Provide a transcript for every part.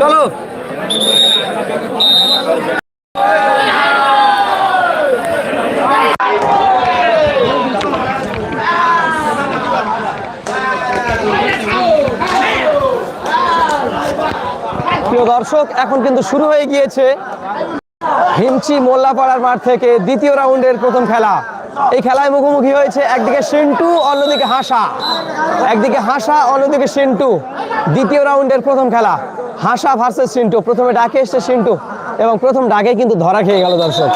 চলো। প্রিয় দর্শক, এখন কিন্তু শুরু হয়ে গিয়েছে হিমচি মোল্লাপাড়ার মাঠ থেকে দ্বিতীয় রাউন্ডের প্রথম খেলা। এই খেলায় মুখোমুখি হয়েছে একদিকে সিন্টু, অন্যদিকে হাসা। একদিকে হাসা, অন্যদিকে সিন্টু। দ্বিতীয় রাউন্ডের প্রথম খেলা। হাসা ভার্সেস সিন্টু। প্রথমে ডাকে এসছে সিন্টু এবং প্রথম ডাকে কিন্তু ধরা খেয়ে গেল দর্শক।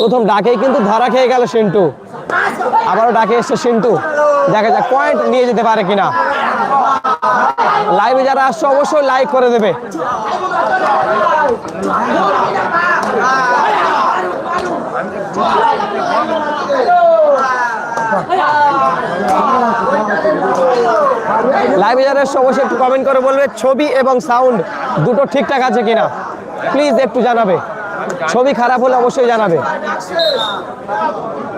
প্রথম ডাকেই কিন্তু ধরা খেয়ে গেল সিন্টু। আবারও ডাকে এসছে সিন্টু। দেখা যাক পয়েন্ট নিয়ে যেতে পারে কিনা। লাইভে যারা আসছে অবশ্যই লাইক করে দেবে। লাইভে আসছে অবশ্যই একটু কমেন্ট করে বলবে, ছবি এবং সাউন্ড দুটো ঠিকঠাক আছে কিনা? প্লিজ একটু জানাবে। ছবি খারাপ হলে অবশ্যই জানাবে।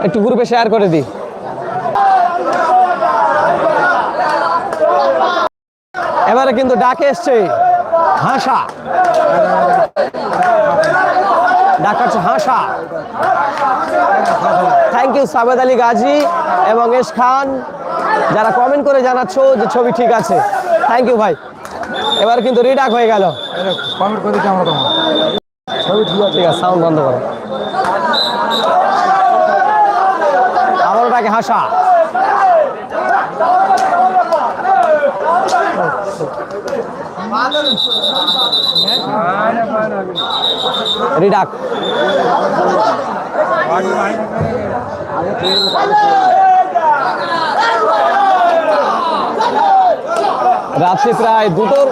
একটু গ্রুপে শেয়ার করে দিই। এবারে কিন্তু ডাকে এসছে, হাসা। ডাকাচ্ছে হাসা। থ্যাংক ইউ সাবেদ আলী গাজী এবং এস খান। যারা কমেন্ট করে জানাচ্ছ যে ছবি ঠিক আছে। থ্যাংক ইউ ভাই। এবার কিন্তু রিডাক হয়ে গেল। কমেন্ট করে আমরা তোমার। ছবি ঠিক আছে। সাউন্ড বন্ধ করো। আবার ওটাকে হাসা। রিডাক। রাত্রি প্রায় দুটোর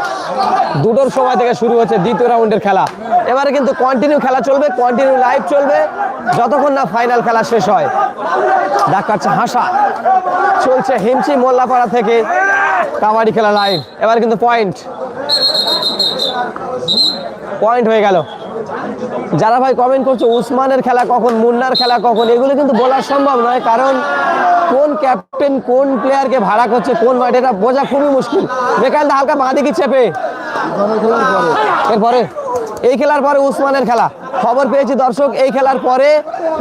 দুটোর সময় থেকে শুরু হচ্ছে দ্বিতীয় রাউন্ডের খেলা। এবারে কিন্তু কন্টিনিউ খেলা চলবে কন্টিনিউ লাইভ চলবে, যতক্ষণ না ফাইনাল খেলা শেষ হয়। কাটছে হাসা। চলছে হিমচি মোল্লাপাড়া থেকে কাবাডি খেলা লাইভ এবার কিন্তু পয়েন্ট পয়েন্ট হয়ে গেল। যারা ভাই কমেন্ট করছ, উসমানের খেলা কখন, মুন্নার খেলা কখন, এগুলো কিন্তু বলা সম্ভব নয়, কারণ কোন ক্যাপ্টেন কোন প্লেয়ারকে ভাড়া করছে, কোন মাঠে, এটা বোঝা খুবই মুশকিল। বেকালটা হালকা বাঁ দিকে চেপে। এরপরে, এই খেলার পরে উসমানের খেলা। খবর পেয়েছি দর্শক, এই খেলার পরে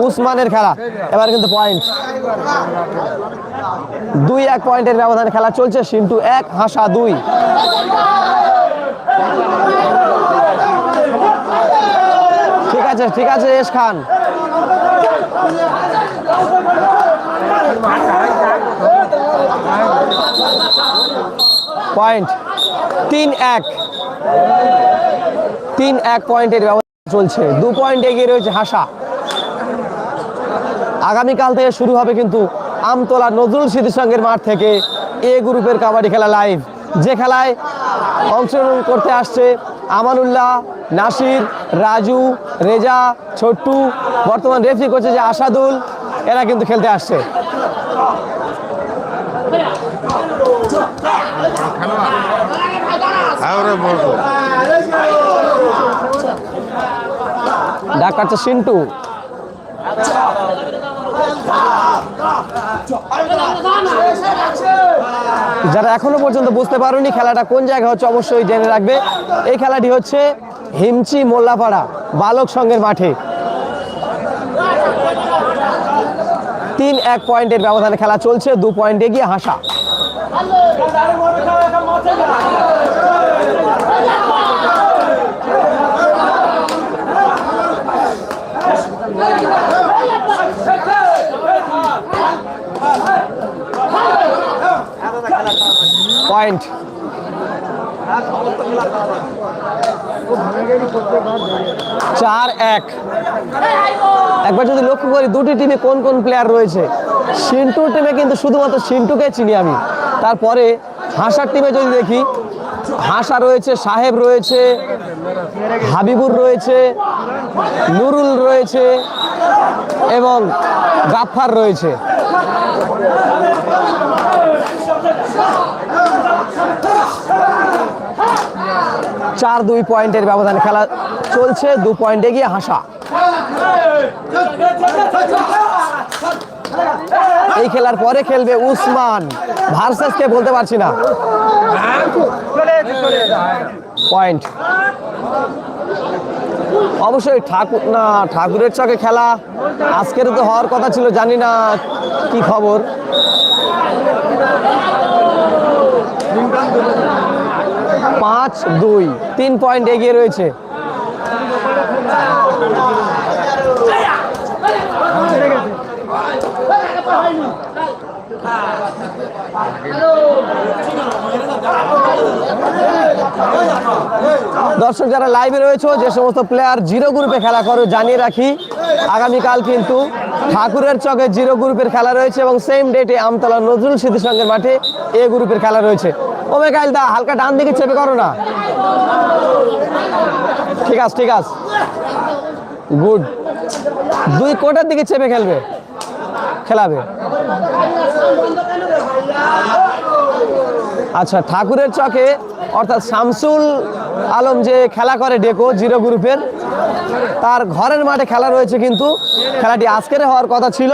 উসমানের খেলা। এবার কিন্তু পয়েন্ট দুই এক পয়েন্টের ব্যবধানে খেলা চলছে, সিন্টু এক, হাসা দুই। আছে, ঠিক আছে এস খান। পয়েন্ট তিন এক। তিন এক পয়েন্টের ব্যবস্থা চলছে। দু পয়েন্ট এগিয়ে রয়েছে হাসা। আগামীকাল থেকে শুরু হবে কিন্তু আমতলা নজরুল স্মৃতি সংঘের মাঠ থেকে এ গ্রুপের কাবাডি খেলা লাইভ যে খেলায় অংশগ্রহণ করতে আসছে আমানুল্লাহ নাসির রাজু রেজা ছোট্টু বর্তমান রেফরি করছে যে আসাদুল এরা কিন্তু খেলতে আসছে। ডাক কাটছে সিন্টু। যারা এখনও পর্যন্ত বুঝতে পারেনি খেলাটা কোন জায়গা হচ্ছে, অবশ্যই জেনে রাখবে। এই খেলাটি হচ্ছে হিমচি মোল্লাপাড়া, বালক সংঘের মাঠে। তিন এক পয়েন্টের ব্যবধানে খেলা চলছে, দু পয়েন্টে গিয়ে হাসা। পয়েন্ট। চার এক। একবার যদি লক্ষ্য করি, দুটি টিমে কোন কোন প্লেয়ার রয়েছে? সিন্টুর টিমে কিন্তু শুধুমাত্র সিন্টুকে চিনি আমি। তারপরে হাসার টিমে যদি দেখি, হাসা রয়েছে, সাহেব রয়েছে, হাবিবুর রয়েছে, নুরুল রয়েছে এবং গাফফার রয়েছে। চার দুই পয়েন্টের ব্যবধানে খেলা চলছে, দু পয়েন্টে গিয়ে হাসা। এই খেলার পরে খেলবে উসমান ভার্সেস কে বলতে পারছি না। পয়েন্ট। অবশ্যই ঠাকুর না, ঠাকুরের চকে খেলা। আজকের তো হওয়ার কথা ছিল, জানি না কি খবর। পাঁচ, দুই, তিন পয়েন্ট এগিয়ে রয়েছে। দর্শক যারা লাইভে রয়েছে, যে সমস্ত প্লেয়ার জিরো গ্রুপে খেলা করে, জানিয়ে রাখি, আগামীকাল কিন্তু ঠাকুরের চকে জিরো গ্রুপের খেলা রয়েছে এবং সেম ডেটে আমতলা নজরুল স্মৃতি সংঘের মাঠে এ গ্রুপের খেলা রয়েছে। ও মেকাইল দা, হালকা ডান দিকে চেপে করো না। ঠিক আছে ঠিক আছে। গুড দুই কোটার দিকে চেপে খেলবে। খেলাবে। আচ্ছা ঠাকুরের চকে অর্থাৎ শামসুল আলম যে খেলা করে ডেকো, জিরো গ্রুপের, তার ঘরের মাঠে খেলা রয়েছে কিন্তু। খেলাটি আজকের হওয়ার কথা ছিল।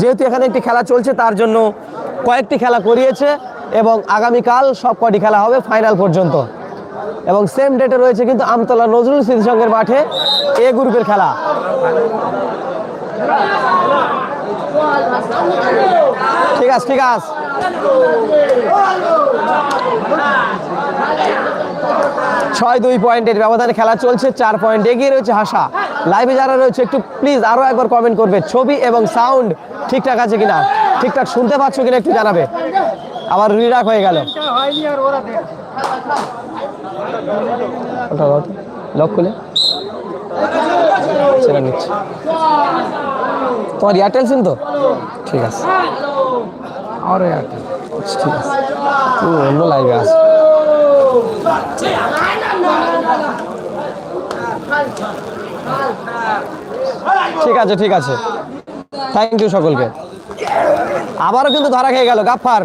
যেহেতু এখানে একটি খেলা চলছে, তার জন্য কয়েকটি খেলা করিয়েছে এবং আগামীকাল সব কটি খেলা হবে ফাইনাল পর্যন্ত। এবং সেম ডেটে রয়েছে কিন্তু আমতলা নজরুল স্মৃতি সংঘের মাঠে এ গ্রুপের খেলা। ঠিক আছে ঠিক আছে। ছয়, দুই পয়েন্টের ব্যবধানে খেলা চলছে, চার পয়েন্ট এগিয়ে রয়েছে হাসা। লাইভে যারা রয়েছে, একটু প্লিজ আরও একবার কমেন্ট করবে, ছবি এবং সাউন্ড ঠিকঠাক আছে কিনা? ঠিকঠাক শুনতে পাচ্ছ কিনা একটু জানাবে। আবার রিডাক হয়ে গেল। লক খুলে। সেটা নিচ্ছে। তোমার এয়ারটেল সিম তো? ঠিক আছে। আর একটা আচ্ছা, ঠিক আছে। তুমি অন্য লাইভে আস ঠিক আছে ঠিক আছে। থ্যাংক ইউ সকলকে। আবারও কিন্তু ধরা খেয়ে গেল গাফার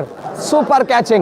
সুপার ক্যাচিং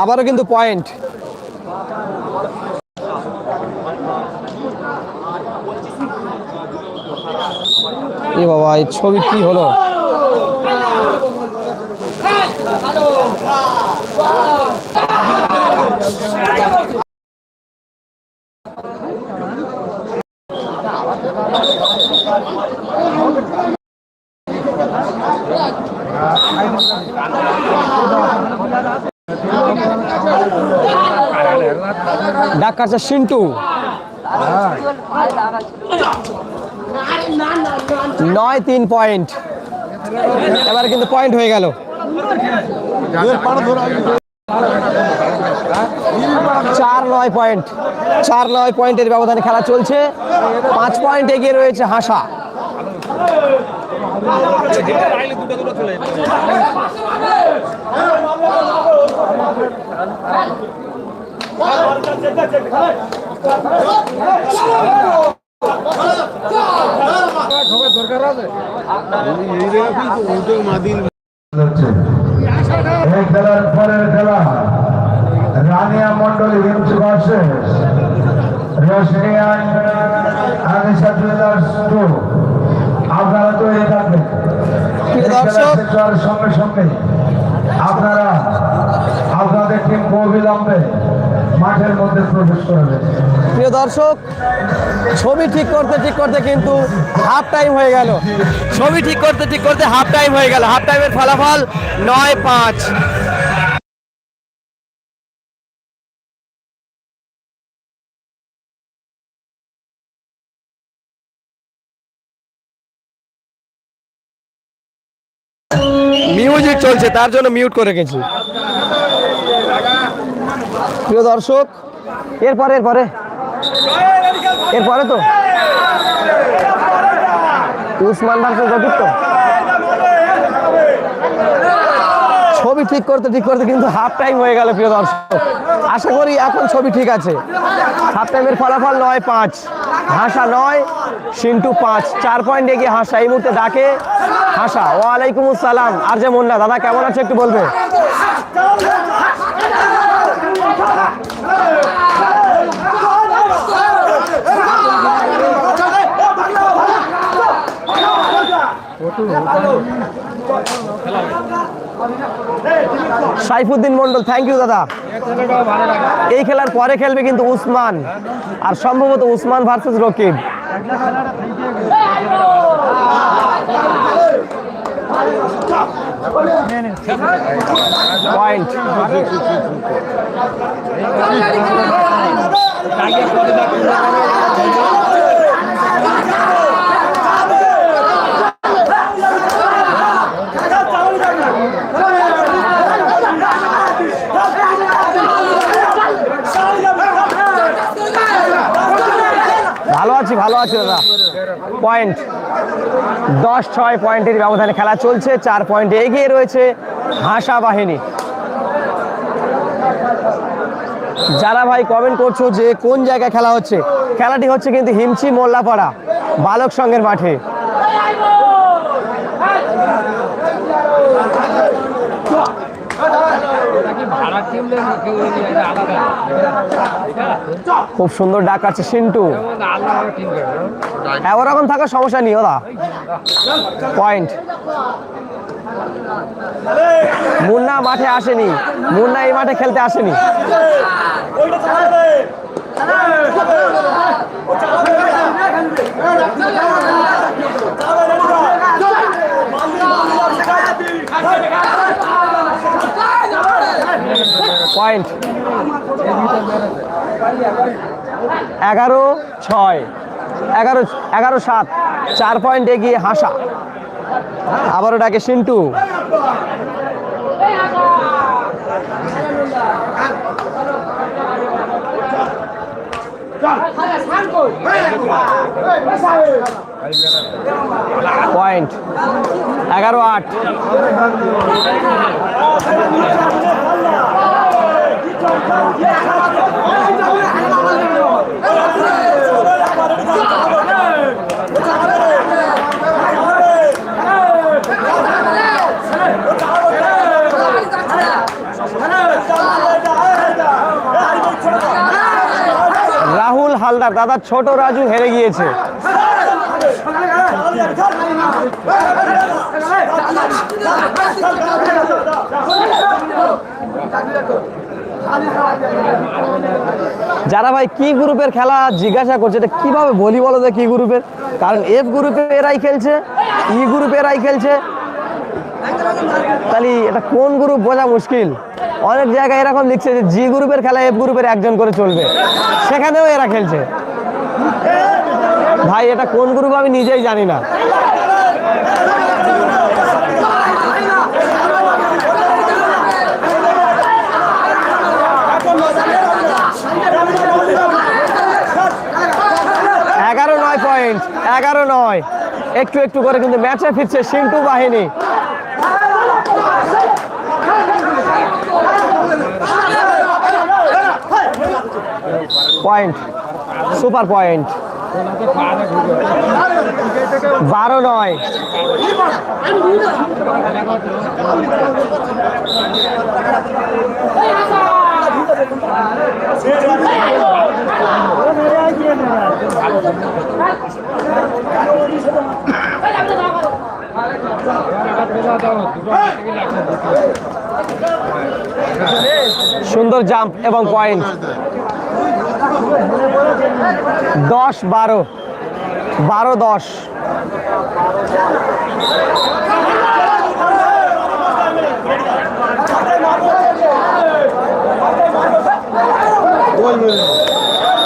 আবারও কিন্তু পয়েন্ট। এ বাবা এই ছবি কি হলো? কাছে সিন্টু। নয় তিন পয়েন্ট। এবার কিন্তু পয়েন্ট হয়ে গেল। চার নয় পয়েন্ট। চার নয় পয়েন্টের ব্যবধানে খেলা চলছে। পাঁচ পয়েন্ট এগিয়ে রয়েছে হাসা। খেলার পরের খেলা রানিয়া মন্ডলী হিমস ভার্সেস রোশনিয়ান আনিসা জুয়েলার্স টু আপনারা তৈরি সঙ্গে সঙ্গে আপনারা আপনাদের টিম অবিলম্বে প্রিয় দর্শক, ছবি ঠিক করতে ঠিক করতে কিন্তু হাফ টাইম হয়ে গেল। ছবি ঠিক করতে ঠিক করতে হাফ টাইম হয়ে গেল। হাফ টাইমের ফলাফল নয় পাঁচ। মিউজিক চলছে, তার জন্য মিউট করে রেখেছি প্রিয় দর্শক, এরপরে এরপরে। এরপরে তো। উসমান ভার্সেস রকিব তো ছবি ঠিক করতে ঠিক করতে কিন্তু হাফ টাইম হয়ে গেল প্রিয় দর্শক। আশা করি এখন ছবি ঠিক আছে। হাফ টাইমের ফলাফল নয় পাঁচ, হাসা নয়, সিন্টু পাঁচ। চার পয়েন্ট এগিয়ে হাসা, এই মুহূর্তে ডাকে হাসা। ওয়ালাইকুম আসসালাম। আর যে মুন্না, দাদা কেমন আছে একটু বলবে? সাইফুদ্দিন মন্ডল থ্যাংক ইউ দাদা। এই খেলার পরে খেলবে কিন্তু উসমান, আর সম্ভবত উসমান ভার্সেস রকিব। পয়েন্ট ভালো আছি দাদা? পয়েন্ট দশ, ছয় পয়েন্টের ব্যবধানে খেলা চলছে, চার পয়েন্টে এগিয়ে রয়েছে হাসা বাহিনী। যারা ভাই কমেন্ট করছ যে কোন জায়গায় খেলা হচ্ছে, খেলাটি হচ্ছে কিন্তু হিমচি মোল্লাপাড়া, বালক সঙ্গের মাঠে। ভাড়া খুব সুন্দর ডাক আছে, সিন্টু। টিম হ্যাঁ ওরকম থাকার সমস্যা নেই ওরা পয়েন্ট মুন্না মাঠে আসেনি। মুন্না এই মাঠে খেলতে আসেনি। পয়েন্ট। এগারো, ছয়। এগারো এগারো, সাত। চার পয়েন্ট এগিয়ে হাসা। আবারও ডাকে সিন্টু। পয়েন্ট। এগারো, আট। রাহুল হালদার দাদা ছোট রাজু হেরে গিয়েছে। যারা ভাই কি গ্রুপের খেলা জিজ্ঞাসা করছে, এটা কীভাবে বলি বলো তো কি গ্রুপের? কারণ এফ গ্রুপে এরাই খেলছে, ই গ্রুপে এরাই খেলছে। তাহলে এটা কোন গ্রুপ বোঝা মুশকিল? অনেক জায়গায় এরকম লিখছে যে জি গ্রুপের খেলা, এফ গ্রুপের একজন করে চলবে। সেখানেও এরা খেলছে। ভাই, এটা কোন গ্রুপ আমি নিজেই জানি না এগারো নয় পয়েন্ট এগারো নয়। একটু একটু করে কিন্তু ম্যাচে ফিরছে সিন্টু বাহিনী। পয়েন্ট সুপার পয়েন্ট বারো নয়। সুন্দর জাম্প এবং পয়েন্ট। দশ বারো। বারো দশ।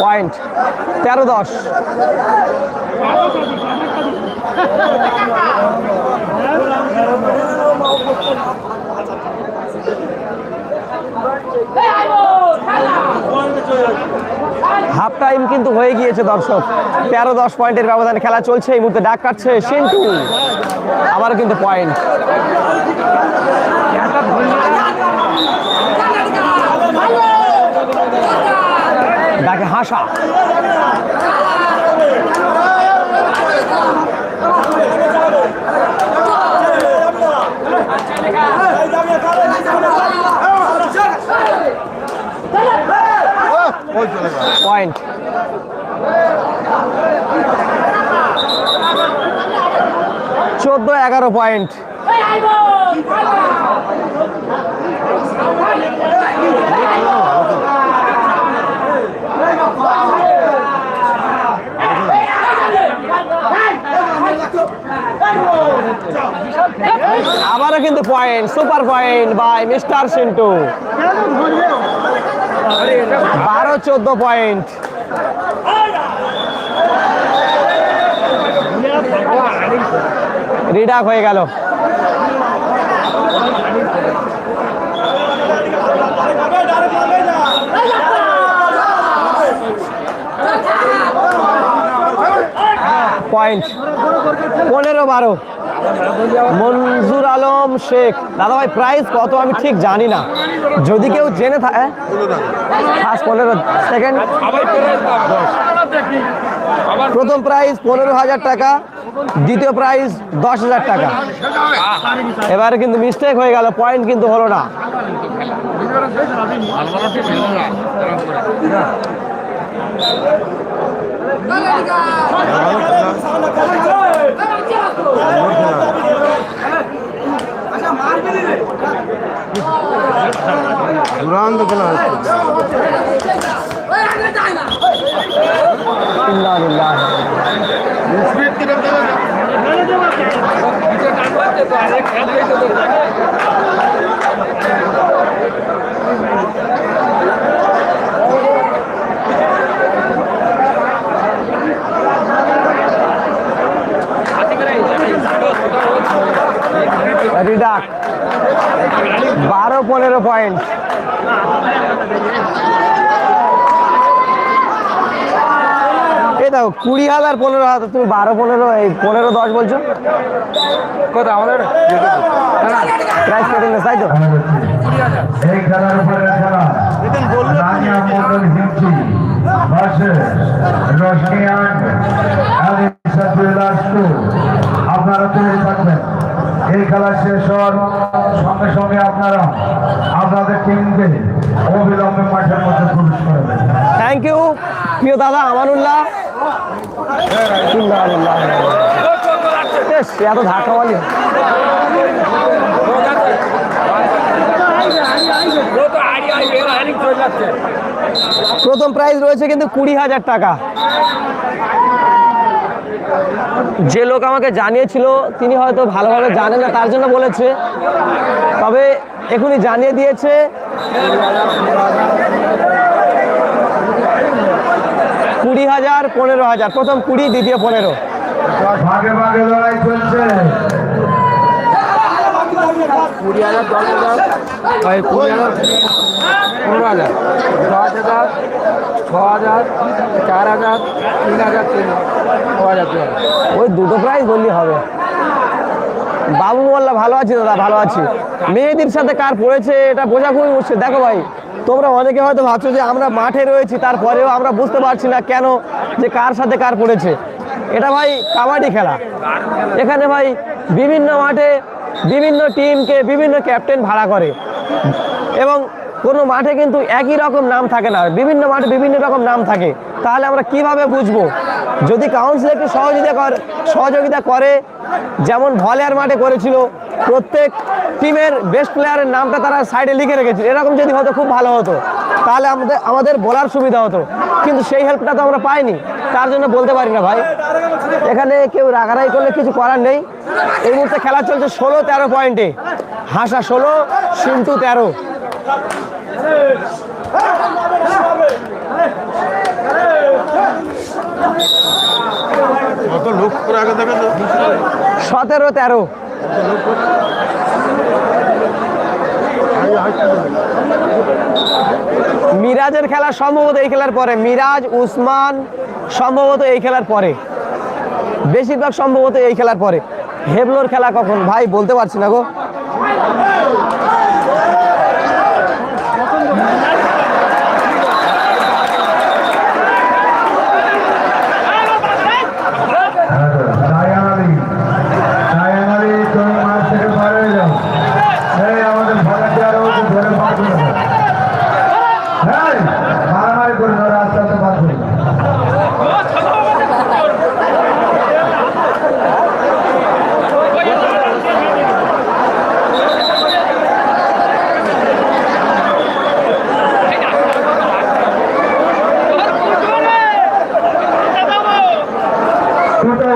পয়েন্ট। তেরো দশ। হাফ টাইম কিন্তু হয়ে গিয়েছে, দর্শক। তেরো দশ পয়েন্টের ব্যবধানে খেলা চলছে, এই মুহূর্তে ডাক কাটছে সিন্টু। আবার কিন্তু পয়েন্ট। ডাকে হাসা। পয়েন্ট চোদ্দ এগারো পয়েন্ট আবারও কিন্তু point super point by mister Sintu বারো, চোদ্দ পয়েন্ট রিডাক হয়ে গেল। পয়েন্ট পনেরো, বারো। মঞ্জুর আলম শেখ। দাদা ভাই প্রাইস কত? আমি ঠিক জানি না। যদি কেউ জেনে থাকে ফার্স্ট পনেরো সেকেন্ড প্রথম প্রাইজ পনেরো হাজার টাকা, দ্বিতীয় প্রাইজ দশ হাজার টাকা। এবারে কিন্তু মিস্টেক হয়ে গেল পয়েন্ট কিন্তু হলো না। ইন্না লিল্লাহ। রিডাক বারো পনেরো পয়েন্ট এই দেখো কুড়ি হাজার পনেরো হাজার তুমি বারো পনেরো এই পনেরো দশ বলছো? কত আমাদের? প্রাইস কেটে নিস, তাই তো? আপনারা তৈরি থাকবেন। এই খেলা শেষ হওয়ার সঙ্গে সঙ্গে আপনারা আপনাদের টিমকে অবিলম্বে মাঠের মধ্যে প্রবেশ করবেন থ্যাংক ইউ প্রিয় দাদা আমানুল্লাহ। এত ধাক্কা বলি প্রথম প্রাইজ রয়েছে কিন্তু কুড়ি হাজার টাকা। যে লোক আমাকে জানিয়েছিল, তিনি হয়তো ভালোভাবে জানেন না, তার জন্য বলেছে। তবে এখনই জানিয়ে দিয়েছে কুড়ি হাজার পনেরো হাজার। প্রথম কুড়ি দ্বিতীয় পনেরো। ভাগে ভাগে লড়াই চলছে। কুড়ি হাজার দশ হাজার। কুড়ি হাজার পনেরো হাজার। হাজার ছ হাজার চার হাজার তিন হাজার তিন ছ হাজার ওই দুটো প্রাইজ বললি হবে। বাবু মোল্লা ভালো আছি দাদা ভালো আছি। মেয়েদের সাথে কার পড়েছে এটা বোঝা খুবই মুশকিল। দেখো ভাই তোমরা অনেকে হয়তো ভাবছ যে আমরা মাঠে রয়েছি, তারপরেও আমরা বুঝতে পারছি না কেন, যে কার সাথে কার পড়েছে। এটা ভাই কাবাডি খেলা। এখানে ভাই বিভিন্ন মাঠে বিভিন্ন টিমকে বিভিন্ন ক্যাপ্টেন ভাড়া করে। এবং কোনো মাঠে কিন্তু একই রকম নাম থাকে না, বিভিন্ন মাঠে বিভিন্ন রকম নাম থাকে। তাহলে আমরা কীভাবে বুঝব? যদি কাউন্সিল একটু সহযোগিতা করে সহযোগিতা করে, যেমন ভলিয়ার মাঠে করেছিল, প্রত্যেক টিমের বেস্ট প্লেয়ারের নামটা তারা সাইডে লিখে রেখেছিল। এরকম যদি হতো, খুব ভালো হতো। তাহলে আমাদের আমাদের বলার সুবিধা হতো। কিন্তু সেই হেল্পটা তো আমরা পাইনি। তার জন্য বলতে পারি না ভাই। এখানে কেউ রাগারাই করলে কিছু করার নেই। এই মুহূর্তে খেলা চলছে ষোলো তেরো পয়েন্টে। হাসা ষোলো, সিন্টু তেরো। সতেরো, তেরো। মিরাজের খেলা সম্ভবত এই খেলার পরে। মিরাজ, উসমান সম্ভবত এই খেলার পরে। বেশিরভাগ সম্ভবত এই খেলার পরে। হেবলোর খেলা কখন? ভাই, বলতে পারছি না গো ডায়ান আলী ডায়ান আলী তুমি মাঠ থেকে বার হয়ে যাও এই আমাদের ভলান্টিয়ার ওকে ধরে বার করে দাও এই, মারামারি করে ধরে আস্তে আস্তে বার করে দাও। দুটো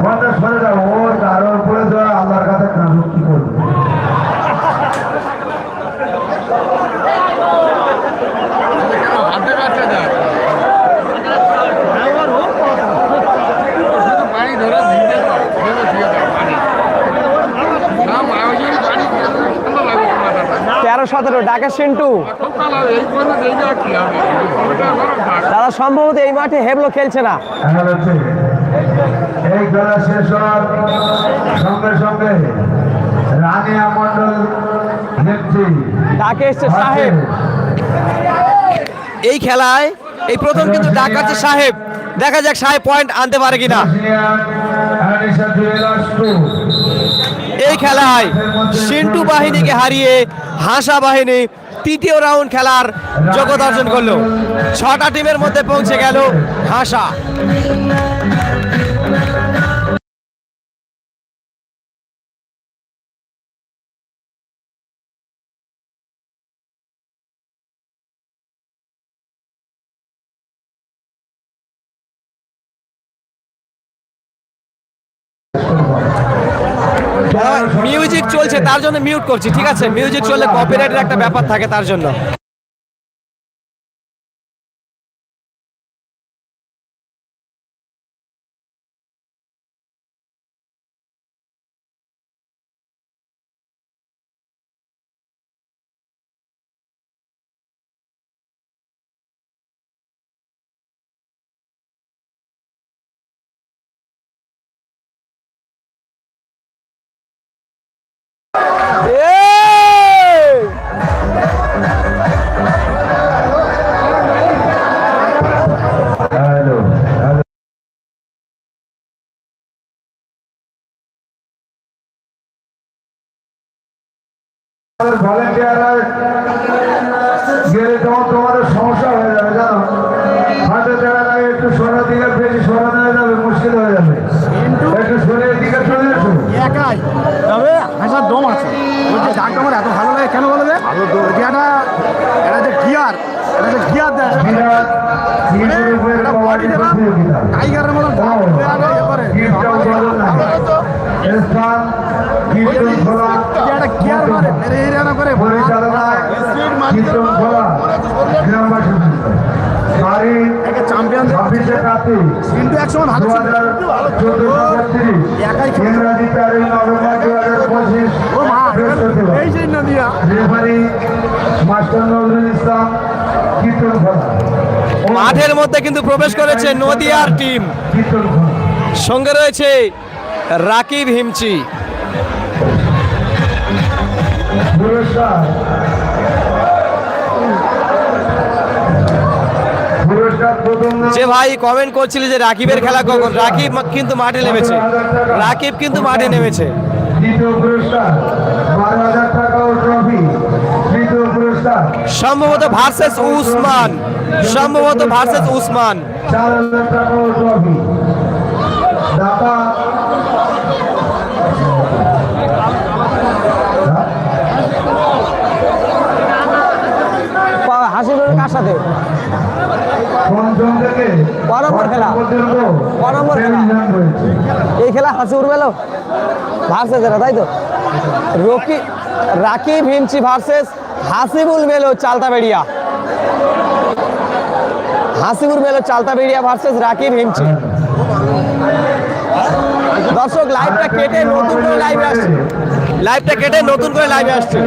ঘণ্টা সরে যাও ও তার উপরে দেওয়া আল্লাহর কাছে কাজুক কি করবে হাতে কাছে যায় পানি ধরে ভিজে দাও ধরে দিয়ে দাও পানি না মায়োজিন পানি ঠান্ডা লাগে মাথাটা তেরো সতেরো ডাকা সিন্টু খুব ভালো এই পর্যন্ত এই যা কি হবে ওটা গরম থাক দাদা সম্ভবত এই মাঠে হেবলো খেলছে না। এই খেলা শেষ হওয়ার সঙ্গে সঙ্গে রানিয়া মন্ডল ডাকে এসছে সাহেব। এই খেলায় এই প্রথম কিন্তু ডাকাচ্ছে সাহেব। দেখা যাক সাহেব পয়েন্ট আনতে পারে কিনা। এই খেলায় সিন্টু বাহিনীকে হারিয়ে হাসা বাহিনী তৃতীয় রাউন্ড খেলার যোগ্যতা অর্জন করল। ছটা টিমের মধ্যে পৌঁছে গেল হাসা। মিউজিক চলছে, তার জন্য মিউট করছি, ঠিক আছে? মিউজিক চললে কপিরাইটের একটা ব্যাপার থাকে তার জন্য। কিন্তু ভালো হাজার চোদ্দশো ছত্রিশ একাই ইংরাজি তেরোই নভেম্বর দু হাজার পঁচিশ ও মা এই সেই নদিয়া রেফারি মাস্টার নজরুল ইসলাম কীর্তন মাঠের মধ্যে কিন্তু প্রবেশ করেছে নদিয়ার টিম। সঙ্গে রয়েছে রাকিব হিমচি। পুরস্কার যে ভাই কমেন্ট করছিল যে রাকিবের খেলা কখন? রাকিব কিন্তু মাঠে নেমেছে। রাকিব কিন্তু মাঠে নেমেছে। সম্ভবত ভার্সেস উসমান। সম্ভবত ভার্সেস উসমান। চার হাজার টাকা ট্রফি ক নম্বর খেলা? ক নম্বর খেলা? এই খেলা হাসি উড়বেলো ভার্সেস এরা তাই তো? রকি রাকিব হিমচি ভার্সেস হাসিবুল মেলো চালতাবেড়িয়া। হাসিবুল মেলো চালতাবেড়িয়া ভার্সেস রাকিব হিমচি। দর্শক লাইভটা কেটে নতুন করে লাইভে আসছে। লাইভটা কেটে নতুন করে লাইভে আসছে।